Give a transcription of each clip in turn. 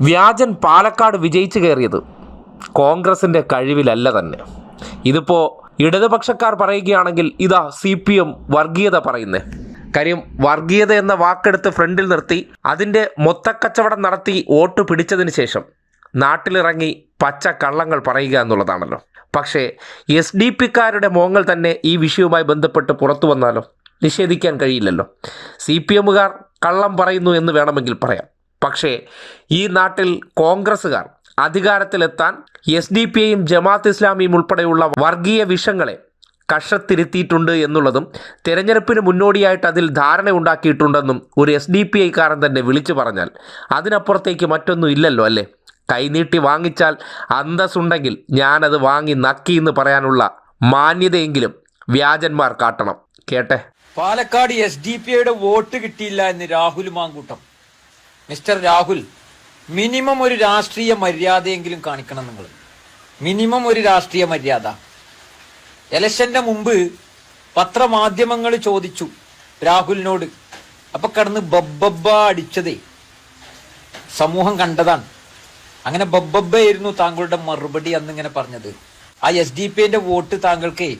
വ്യാജൻ പാലക്കാട് വിജയിച്ചു കയറിയത് കോൺഗ്രസിന്റെ കഴിവിലല്ല തന്നെ. ഇതിപ്പോൾ ഇടതുപക്ഷക്കാർ പറയുകയാണെങ്കിൽ ഇതാ സി പി എം വർഗീയത പറയുന്നേ. കാര്യം വർഗീയത എന്ന വാക്കെടുത്ത് ഫ്രണ്ടിൽ നിർത്തി അതിന്റെ മൊത്തക്കച്ചവടം നടത്തി വോട്ട് പിടിച്ചതിന് ശേഷം നാട്ടിലിറങ്ങി പച്ച കള്ളങ്ങൾ പറയുക എന്നുള്ളതാണല്ലോ. പക്ഷേ എസ് ഡി പിക്കാരുടെ മോങ്ങൾ തന്നെ ഈ വിഷയവുമായി ബന്ധപ്പെട്ട് പുറത്തു വന്നാലോ? നിഷേധിക്കാൻ കഴിയില്ലല്ലോ. സി പി എമ്മുകാർ കള്ളം പറയുന്നു എന്ന് വേണമെങ്കിൽ പറയാം. പക്ഷേ ഈ നാട്ടിൽ കോൺഗ്രസ്സുകാർ അധികാരത്തിലെത്താൻ എസ് ഡി പി ഐയും ജമാഅത്ത് ഇസ്ലാമിയും ഉൾപ്പെടെയുള്ള വർഗീയ വിഷങ്ങളെ കഷത്തിരുത്തിയിട്ടുണ്ട് എന്നുള്ളതും തെരഞ്ഞെടുപ്പിന് മുന്നോടിയായിട്ട് അതിൽ ധാരണ ഉണ്ടാക്കിയിട്ടുണ്ടെന്നും ഒരു എസ് ഡി പി ഐക്കാരൻ തന്നെ വിളിച്ചു പറഞ്ഞാൽ അതിനപ്പുറത്തേക്ക് മറ്റൊന്നും ഇല്ലല്ലോ അല്ലേ? കൈനീട്ടി വാങ്ങിച്ചാൽ അന്തസ്സുണ്ടെങ്കിൽ ഞാനത് വാങ്ങി നക്കി എന്ന് പറയാനുള്ള മാന്യതയെങ്കിലും വ്യാജന്മാർ കാട്ടണം. കേട്ടെ? പാലക്കാട് എസ് ഡി പി ഐയുടെ വോട്ട് കിട്ടിയില്ല എന്ന് രാഹുൽ മാങ്കൂട്ടം. മിസ്റ്റർ രാഹുൽ മിനിമം ഒരു രാഷ്ട്രീയ മര്യാദയെങ്കിലും കാണിക്കണം നിങ്ങൾ. മിനിമം ഒരു രാഷ്ട്രീയ മര്യാദ. ഇലക്ഷന്റെ മുമ്പ് പത്രമാധ്യമങ്ങൾ ചോദിച്ചു രാഹുലിനോട്. അപ്പൊ കടന്ന് ബബ്ബബ്ബ അടിച്ചതേ. സമൂഹം കണ്ടതാണ്. അങ്ങനെ ബബ്ബബ്ബയായിരുന്നു താങ്കളുടെ മറുപടി അന്ന് ഇങ്ങനെ പറഞ്ഞത്. ആ എസ് ഡി പി എന്റെ വോട്ട് താങ്കൾക്ക്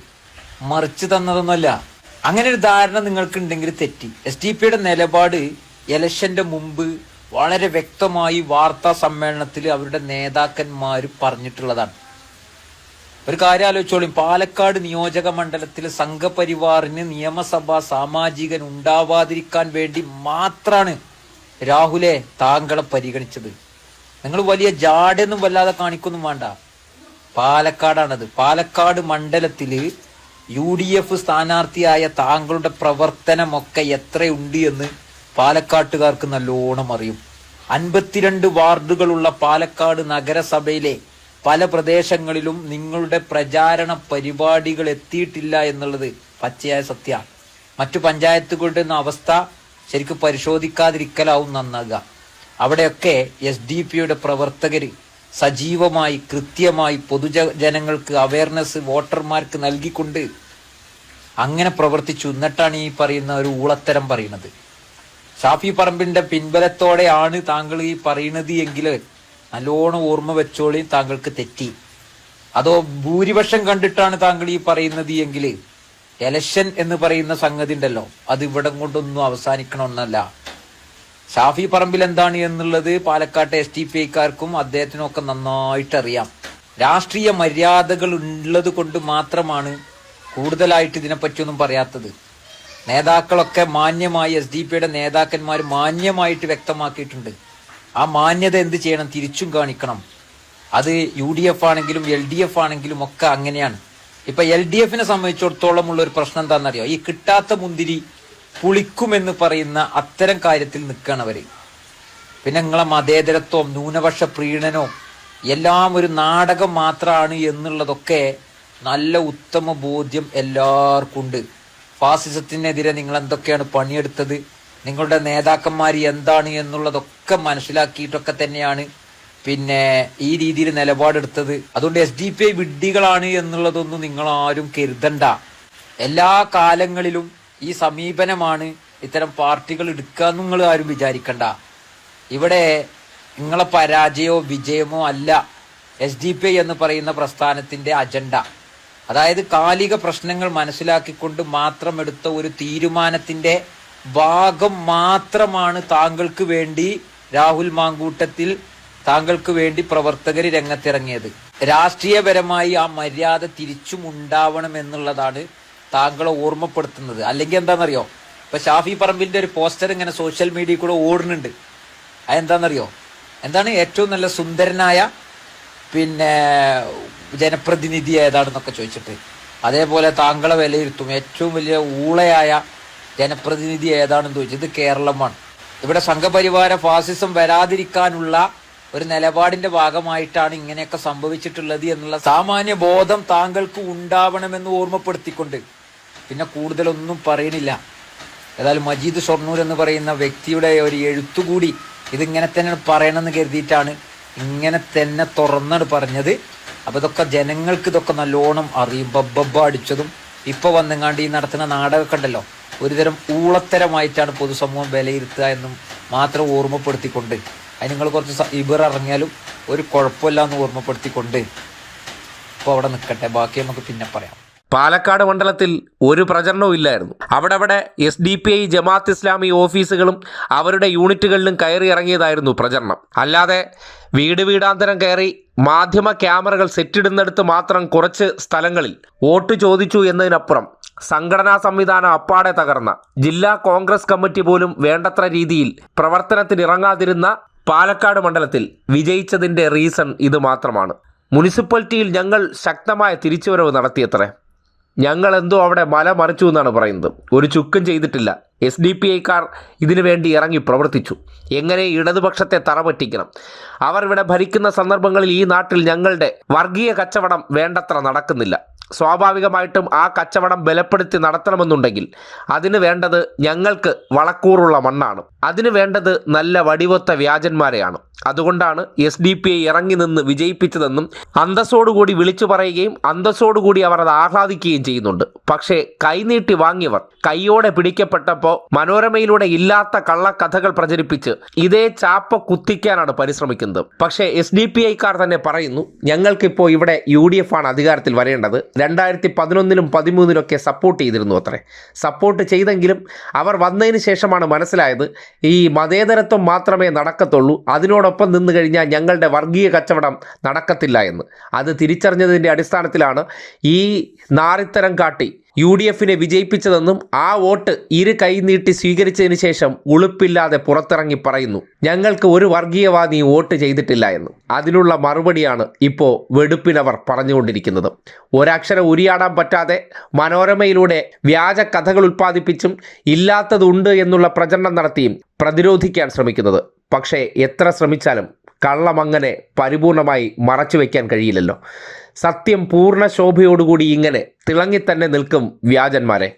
മറിച്ചു തന്നതൊന്നുമല്ല. അങ്ങനെ ഒരു ധാരണ നിങ്ങൾക്ക് ഉണ്ടെങ്കിൽ തെറ്റി. എസ് ഡി പിയുടെ നിലപാട് ഇലക്ഷന്റെ മുമ്പ് വളരെ വ്യക്തമായി വാർത്താ സമ്മേളനത്തിൽ അവരുടെ നേതാക്കന്മാർ പറഞ്ഞിട്ടുള്ളതാണ്. ഒരു കാര്യം ആലോചിച്ചോളും പാലക്കാട് നിയോജക മണ്ഡലത്തിൽ സംഘപരിവാറിന് നിയമസഭാ സാമാജികൻ ഉണ്ടാവാതിരിക്കാൻ വേണ്ടി മാത്രാണ് രാഹുലെ താങ്കളെ പരിഗണിച്ചത്. നിങ്ങൾ വലിയ ജാടൊന്നും വല്ലാതെ കാണിക്കൊന്നും വേണ്ട. പാലക്കാടാണത്. പാലക്കാട് മണ്ഡലത്തിൽ യു ഡി എഫ് സ്ഥാനാർത്ഥിയായ താങ്കളുടെ പ്രവർത്തനമൊക്കെ എത്രയുണ്ട് എന്ന് പാലക്കാട്ടുകാർക്ക് നല്ലോണം അറിയും. അൻപത്തിരണ്ട് വാർഡുകളുള്ള പാലക്കാട് നഗരസഭയിലെ പല പ്രദേശങ്ങളിലും നിങ്ങളുടെ പ്രചാരണ പരിപാടികൾ എത്തിയിട്ടില്ല എന്നുള്ളത് പച്ചയായ സത്യ. മറ്റു പഞ്ചായത്തുകളുടെ അവസ്ഥ ശരിക്കും പരിശോധിക്കാതിരിക്കലാവും നന്നാകുക അവിടെയൊക്കെ എസ് ഡി പിയുടെ പ്രവർത്തകർ സജീവമായി കൃത്യമായി പൊതുജനങ്ങൾക്ക് അവയർനെസ് വോട്ടർമാർക്ക് നൽകിക്കൊണ്ട് അങ്ങനെ പ്രവർത്തിച്ചു. എന്നിട്ടാണ് ഈ പറയുന്ന ഒരു ഊളത്തരം പറയുന്നത്. ഷാഫി പറമ്പിന്റെ പിൻബലത്തോടെയാണ് താങ്കൾ ഈ പറയുന്നത് എങ്കിൽ നല്ലോണം ഓർമ്മ വെച്ചോളി താങ്കൾക്ക് തെറ്റി. അതോ ഭൂരിപക്ഷം കണ്ടിട്ടാണ് താങ്കൾ ഈ പറയുന്നത് എങ്കിൽ എലക്ഷൻ എന്ന് പറയുന്ന സംഗതി ഉണ്ടല്ലോ അത് ഇവിടം കൊണ്ടൊന്നും അവസാനിക്കണമെന്നല്ല. ഷാഫി പറമ്പിൽ എന്താണ് എന്നുള്ളത് പാലക്കാട്ടെ എസ് ടി പി ഐക്കാർക്കും അദ്ദേഹത്തിനും ഒക്കെ നന്നായിട്ട് അറിയാം രാഷ്ട്രീയ മര്യാദകൾ ഉള്ളത് കൊണ്ട് മാത്രമാണ് കൂടുതലായിട്ട് ഇതിനെപ്പറ്റിയൊന്നും പറയാത്തത്. നേതാക്കളൊക്കെ മാന്യമായി എസ് ഡി പിയുടെ നേതാക്കന്മാർ മാന്യമായിട്ട് വ്യക്തമാക്കിയിട്ടുണ്ട്. ആ മാന്യത എന്ത് ചെയ്യണം? തിരിച്ചും കാണിക്കണം. അത് യു ഡി എഫ് ആണെങ്കിലും എൽ ഡി എഫ് ആണെങ്കിലും ഒക്കെ അങ്ങനെയാണ്. ഇപ്പൊ എൽ ഡി എഫിനെ സംബന്ധിച്ചിടത്തോളം ഉള്ള ഒരു പ്രശ്നം എന്താണെന്നറിയോ? ഈ കിട്ടാത്ത മുന്തിരി പുളിക്കുമെന്ന് പറയുന്ന അത്തരം കാര്യത്തിൽ നിൽക്കുകയാണ് അവർ. പിന്നെ നിങ്ങളെ മതേതരത്വം ന്യൂനപക്ഷ പ്രീണനോ എല്ലാം ഒരു നാടകം മാത്രമാണ് എന്നുള്ളതൊക്കെ നല്ല ഉത്തമ ബോധ്യം എല്ലാവർക്കും ഉണ്ട് ഫാസിസത്തിനെതിരെ നിങ്ങൾ എന്തൊക്കെയാണ് പണിയെടുത്തത്? നിങ്ങളുടെ നേതാക്കന്മാർ എന്താണ് എന്നുള്ളതൊക്കെ മനസ്സിലാക്കിയിട്ടൊക്കെ തന്നെയാണ് പിന്നെ ഈ രീതിയിൽ നിലപാടെടുത്തത്. അതുകൊണ്ട് എസ് ഡി പി ഐ വിഡ്ഢികളാണ് എന്നുള്ളതൊന്നും നിങ്ങൾ ആരും കരുതണ്ട. എല്ലാ കാലങ്ങളിലും ഈ സമീപനമാണ് ഇത്തരം പാർട്ടികൾ എടുക്കുക നിങ്ങൾ ആരും വിചാരിക്കണ്ട. ഇവിടെ നിങ്ങളെ പരാജയമോ വിജയമോ അല്ല എസ് ഡി പി ഐ എന്ന് പറയുന്ന പ്രസ്ഥാനത്തിന്റെ അജണ്ട. അതായത് കാലിക പ്രശ്നങ്ങൾ മനസ്സിലാക്കിക്കൊണ്ട് മാത്രം എടുത്ത ഒരു തീരുമാനത്തിന്റെ ഭാഗം മാത്രമാണ് താങ്കൾക്ക് വേണ്ടി രാഹുൽ മാങ്കൂട്ടത്തിൽ താങ്കൾക്ക് വേണ്ടി പ്രവർത്തകർ രംഗത്തിറങ്ങിയത്. രാഷ്ട്രീയപരമായി ആ മര്യാദ തിരിച്ചും ഉണ്ടാവണം എന്നുള്ളതാണ് താങ്കളെ ഓർമ്മപ്പെടുത്തുന്നത്. അല്ലെങ്കിൽ എന്താണെന്നറിയോ? ഇപ്പൊ ഷാഫി പറമ്പിന്റെ ഒരു പോസ്റ്റർ ഇങ്ങനെ സോഷ്യൽ മീഡിയയിൽ കൂടെ ഓടുന്നുണ്ട്. അതെന്താണെന്നറിയോ? എന്താണ് ഏറ്റവും നല്ല സുന്ദരനായ പിന്നെ ജനപ്രതിനിധി ഏതാണെന്നൊക്കെ ചോദിച്ചിട്ട്. അതേപോലെ താങ്കളെ വിലയിരുത്തും. ഏറ്റവും വലിയ ഊളയായ ജനപ്രതിനിധി ഏതാണെന്ന് ചോദിച്ചത് ഇത് കേരളമാണ്. ഇവിടെ സംഘപരിവാര ഫാസിസം വരാതിരിക്കാനുള്ള ഒരു നിലപാടിന്റെ ഭാഗമായിട്ടാണ് ഇങ്ങനെയൊക്കെ സംഭവിച്ചിട്ടുള്ളത് എന്നുള്ള സാമാന്യ ബോധം താങ്കൾക്ക് ഉണ്ടാവണമെന്ന് ഓർമ്മപ്പെടുത്തിക്കൊണ്ട്. പിന്നെ കൂടുതലൊന്നും പറയണില്ല. ഏതായാലും മജീദ് ഷൊർണൂർ എന്ന് പറയുന്ന വ്യക്തിയുടെ ഒരു എഴുത്തുകൂടി ഇതിങ്ങനെ തന്നെ പറയണമെന്ന് കരുതിയിട്ടാണ് ഇങ്ങനെ തന്നെ തുറന്നാണ് പറഞ്ഞത്. അപ്പൊ ഇതൊക്കെ ജനങ്ങൾക്ക് ഇതൊക്കെ നല്ലോണം അറിയും. ബബ്ബബ്ബ അടിച്ചതും ഇപ്പൊ വന്നെങ്ങാണ്ട് ഈ നടത്തുന്ന നാടകമൊക്കെ ഉണ്ടല്ലോ. ഒരുതരം ഊളത്തരമായിട്ടാണ് പൊതുസമൂഹം വിലയിരുത്തുക എന്നും മാത്രം ഓർമ്മപ്പെടുത്തിക്കൊണ്ട്. അതിന് നിങ്ങൾ കുറച്ച് ഇബർ ഇറങ്ങിയാലും ഒരു കുഴപ്പമില്ല എന്ന് ഓർമ്മപ്പെടുത്തിക്കൊണ്ട് ഇപ്പോൾ അവിടെ നിൽക്കട്ടെ ബാക്കി നമുക്ക് പിന്നെ പറയാം. പാലക്കാട് മണ്ഡലത്തിൽ ഒരു പ്രചരണവും ഇല്ലായിരുന്നു. അവിടെ അവിടെ S D P I Jamaat Islami ഓഫീസുകളും അവരുടെ യൂണിറ്റുകളിലും കയറി ഇറങ്ങിയതായിരുന്നു പ്രചരണം. അല്ലാതെ വീട് വീടാന്തരം കയറി മാധ്യമ ക്യാമറകൾ സെറ്റിടുന്നിടത്ത് മാത്രം കുറച്ച് സ്ഥലങ്ങളിൽ വോട്ട് ചോദിച്ചു എന്നതിനപ്പുറം സംഘടനാ സംവിധാനം അപ്പാടെ തകർന്ന. ജില്ലാ കോൺഗ്രസ് കമ്മിറ്റി പോലും വേണ്ടത്ര രീതിയിൽ പ്രവർത്തനത്തിനിറങ്ങാതിരുന്ന പാലക്കാട് മണ്ഡലത്തിൽ വിജയിച്ചതിന്റെ റീസൺ ഇത് മാത്രമാണ്. മുനിസിപ്പാലിറ്റിയിൽ ഞങ്ങൾ ശക്തമായ തിരിച്ചുവരവ് നടത്തിയത്രേ. ഞങ്ങൾ എന്തോ അവിടെ മല മറിച്ചു എന്നാണ് പറയുന്നത്. ഒരു ചുക്കും ചെയ്തിട്ടില്ല. എസ് ഡി പി ഐക്കാർ ഇതിനു വേണ്ടി ഇറങ്ങി പ്രവർത്തിച്ചു. എങ്ങനെ ഇടതുപക്ഷത്തെ തറപറ്റിക്കണം അവർ ഇവിടെ ഭരിക്കുന്ന സന്ദർഭങ്ങളിൽ ഈ നാട്ടിൽ ഞങ്ങളുടെ വർഗീയ കച്ചവടം വേണ്ടത്ര നടക്കുന്നില്ല. സ്വാഭാവികമായിട്ടും ആ കച്ചവടം ബലപ്പെടുത്തി നടത്തണമെന്നുണ്ടെങ്കിൽ അതിന് വേണ്ടത് ഞങ്ങൾക്ക് വളക്കൂറുള്ള മണ്ണാണ്. അതിന് വേണ്ടത് നല്ല വടിവൊത്ത വ്യാജന്മാരെയാണ്. അതുകൊണ്ടാണ് എസ് ഡി പി ഐ ഇറങ്ങി നിന്ന് വിജയിപ്പിച്ചതെന്നും അന്തസ്സോടുകൂടി വിളിച്ചു പറയുകയും അന്തസ്സോടുകൂടി അവർ അത് ആഹ്ലാദിക്കുകയും ചെയ്യുന്നുണ്ട്. പക്ഷേ കൈനീട്ടി വാങ്ങിയവർ കൈയോടെ പിടിക്കപ്പെട്ടപ്പോൾ മനോരമയിലൂടെ ഇല്ലാത്ത കള്ളക്കഥകൾ പ്രചരിപ്പിച്ച് ഇതേ ചാപ്പ കുത്തിക്കാനാണ് പരിശ്രമിക്കുന്നത്. പക്ഷേ എസ് ഡി പി ഐക്കാർ തന്നെ പറയുന്നു ഞങ്ങൾക്കിപ്പോൾ ഇവിടെ യു ഡി എഫ് ആണ് അധികാരത്തിൽ വരേണ്ടത്. രണ്ടായിരത്തി പതിനൊന്നിലും പതിമൂന്നിലൊക്കെ സപ്പോർട്ട് ചെയ്തിരുന്നു അത്രേ. സപ്പോർട്ട് ചെയ്തെങ്കിലും അവർ വന്നതിന് ശേഷമാണ് മനസ്സിലായത് ഈ മതേതരത്വം മാത്രമേ നടക്കത്തുള്ളൂ. അതിനോടൊപ്പം നിന്ന് കഴിഞ്ഞാൽ ഞങ്ങളുടെ വർഗീയ കച്ചവടം നടക്കത്തില്ല എന്ന്. അത് തിരിച്ചറിഞ്ഞതിന്റെ അടിസ്ഥാനത്തിലാണ് ഈ നാറിത്തരം കാട്ടി യു ഡി എഫിനെ വിജയിപ്പിച്ചതെന്നും ആ വോട്ട് ഇരു കൈനീട്ടി സ്വീകരിച്ചതിന് ശേഷം ഉളുപ്പില്ലാതെ പുറത്തിറങ്ങി പറയുന്നു. ഞങ്ങൾക്ക് ഒരു വർഗീയവാദി വോട്ട് ചെയ്തിട്ടില്ല എന്ന്. അതിനുള്ള മറുപടിയാണ് ഇപ്പോൾ വെടുപ്പിനവർ പറഞ്ഞുകൊണ്ടിരിക്കുന്നത്. ഒരക്ഷരം ഉരിയാടാൻ പറ്റാതെ മനോരമയിലൂടെ വ്യാജ കഥകൾ ഉൽപ്പാദിപ്പിച്ചും ഇല്ലാത്തതുണ്ട് എന്നുള്ള പ്രചരണം നടത്തിയും പ്രതിരോധിക്കാൻ ശ്രമിക്കുന്നത്. പക്ഷേ എത്ര ശ്രമിച്ചാലും കള്ളമങ്ങനെ പരിപൂർണമായി മറച്ചു വയ്ക്കാൻ കഴിയില്ലല്ലോ. സത്യം പൂർണ ശോഭയോടുകൂടി ഇങ്ങനെ തിളങ്ങി തന്നെ നിൽക്കും വ്യാജന്മാരെ.